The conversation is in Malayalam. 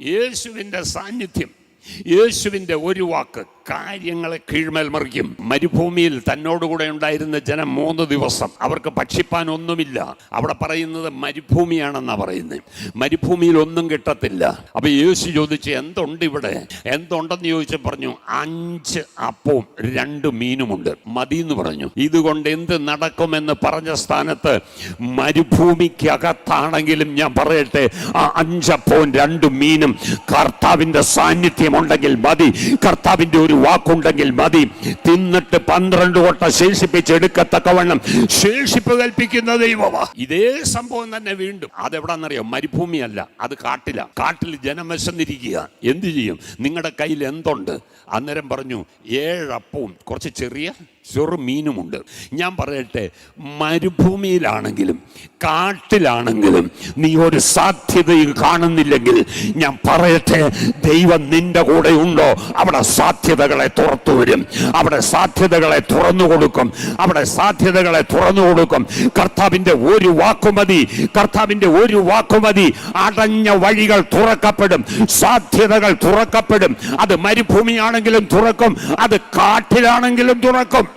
യേശുവിന്റെ സാന്നിധ്യം യേശുവിന്റെ ഒരു വാക്ക് കാര്യങ്ങളെ കീഴ്മേൽ മറിക്കും. മരുഭൂമിയിൽ തന്നോടുകൂടെ ഉണ്ടായിരുന്ന ജനം മൂന്ന് ദിവസം. അവർക്ക് ഭക്ഷിപ്പാൻ ഒന്നുമില്ല അവിടെ പറയുന്നത് മരുഭൂമിയാണെന്നാ പറയുന്നത് മരുഭൂമിയിൽ ഒന്നും കിട്ടത്തില്ല. അപ്പൊ യേശു ചോദിച്ചു എന്തുണ്ട് ഇവിടെ? എന്തുണ്ടെന്ന് ചോദിച്ചു പറഞ്ഞു അഞ്ച് അപ്പവും രണ്ട് മീനുമുണ്ട്. മതി എന്ന് പറഞ്ഞു. ഇതുകൊണ്ട് എന്ത് നടക്കുമെന്ന് പറഞ്ഞ സ്ഥാനത്ത് മരുഭൂമിക്കകത്താണെങ്കിലും ഞാൻ പറയട്ടെ ആ അഞ്ചപ്പവും രണ്ട് മീനും കർത്താവിന്റെ സാന്നിധ്യം ഉണ്ടെങ്കിൽ മതി. കർത്താവിന്റെ ഒരു വാക്കുണ്ടെങ്കിൽ മതി. തിന്നിട്ട് പന്ത്രണ്ട് കൊട്ട ശേഷിപ്പിച്ചെടുക്കത്തക്കവണ്ണം ശേഷിപ്പ് കൽപ്പിക്കുന്ന ദൈവമാ. ഇതേ സംഭവം തന്നെ വീണ്ടും. അതെവിടാന്നറിയോ? മരുഭൂമിയല്ല. അത് കാട്ടില. കാട്ടിൽ ജനം വിശന്നിരിക്കുക. എന്തു ചെയ്യും? നിങ്ങളുടെ കയ്യിൽ എന്തുണ്ട്? അന്നേരം പറഞ്ഞു ഏഴപ്പവും. കുറച്ച് ചെറിയ ചെറു മീനുമുണ്ട്. ഞാൻ പറയട്ടെ മരുഭൂമിയിലാണെങ്കിലും കാട്ടിലാണെങ്കിലും നീ ഒരു സാധ്യതയും കാണുന്നില്ലെങ്കിൽ ഞാൻ പറയട്ടെ ദൈവം നിന്റെ കൂടെ ഉണ്ടോ അവിടെ സാധ്യതകളെ തുറത്തു വരും. അവിടെ സാധ്യതകളെ തുറന്നു കൊടുക്കും. അവിടെ സാധ്യതകളെ തുറന്നു കൊടുക്കും. കർത്താവിന്റെ ഒരു വാക്കുമതി കർത്താവിന്റെ ഒരു വാക്കുമതി അടഞ്ഞ വഴികൾ തുറക്കപ്പെടും. സാധ്യതകൾ തുറക്കപ്പെടും. അത് മരുഭൂമിയാണെങ്കിലും തുറക്കും. അത് കാട്ടിലാണെങ്കിലും തുറക്കും.